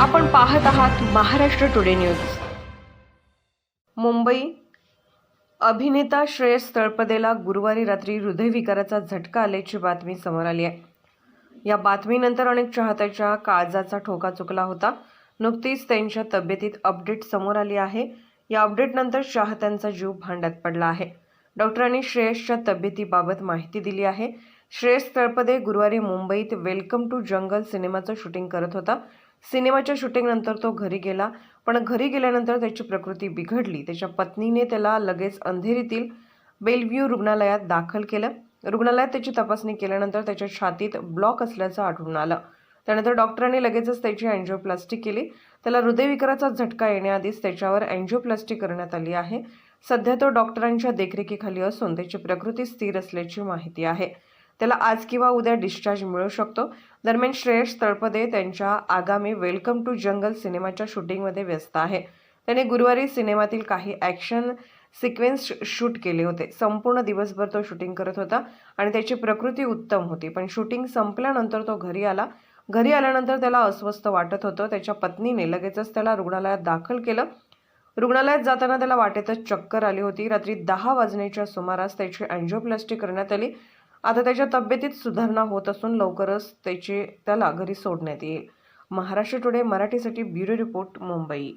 आपण पाहत आहात महाराष्ट्र टुडे न्यूज मुंबई अभिनेता श्रेयस तळपदेला गुरुवारी रात्री हृदयविकाराचा झटका आल्याची बातमी समोर आली आहे. या बातमीनंतर अनेक चाहत्याच्या काळजाचा ठोका चुकला होता. नुकतीच त्यांच्या तब्येतीत अपडेट समोर आली आहे. या अपडेटनंतर चाहत्यांचा जीव भांड्यात पडला आहे. डॉक्टरांनी श्रेयसच्या तब्येतीबाबत माहिती दिली आहे. श्रेयस तळपदे गुरुवारी मुंबईत वेलकम टू जंगल सिनेमाचं शूटिंग करत होता. सिनेमाच्या शूटिंगनंतर तो घरी गेला. पण घरी गेल्यानंतर त्याची प्रकृती बिघडली. त्याच्या पत्नीने त्याला लगेच अंधेरीतील बेलव्ह्यू रुग्णालयात दाखल केलं. रुग्णालयात त्याची तपासणी केल्यानंतर त्याच्या छातीत ब्लॉक असल्याचं आढळून आलं. त्यानंतर डॉक्टरांनी लगेचच त्याची अँजिओप्लास्टी केली. त्याला हृदयविकाराचा झटका येण्याआधीच त्याच्यावर अँजिओप्लास्टी करण्यात आली आहे. सध्या तो डॉक्टरांच्या देखरेखीखाली असून त्याची प्रकृती स्थिर असल्याची माहिती आहे. त्याला आज किंवा उद्या डिस्चार्ज मिळू शकतो. दरम्यान श्रेयस तळपदे त्यांच्या आगामी वेलकम टू जंगल सिनेमाच्या शूटिंगमध्ये व्यस्त आहे. त्याने गुरुवारी सिनेमातील काही ॲक्शन सिक्वेन्स शूट केले होते. संपूर्ण दिवसभर तो शूटिंग करत होता आणि त्याची प्रकृती उत्तम होती. पण शूटिंग संपल्यानंतर तो घरी आला. घरी आल्यानंतर त्याला अस्वस्थ वाटत होतं. त्याच्या पत्नीने लगेचच त्याला रुग्णालयात दाखल केलं. रुग्णालयात जाताना त्याला वाटेतच चक्कर आली होती. रात्री दहा वाजण्याच्या सुमारास त्याची अँजिओप्लास्टी करण्यात आली. आता त्याच्या तब्येतीत सुधारणा होत असून लवकरच त्याची त्याला घरी सोडण्यात येईल. महाराष्ट्र टुडे मराठीसाठी ब्युरो रिपोर्ट मुंबई.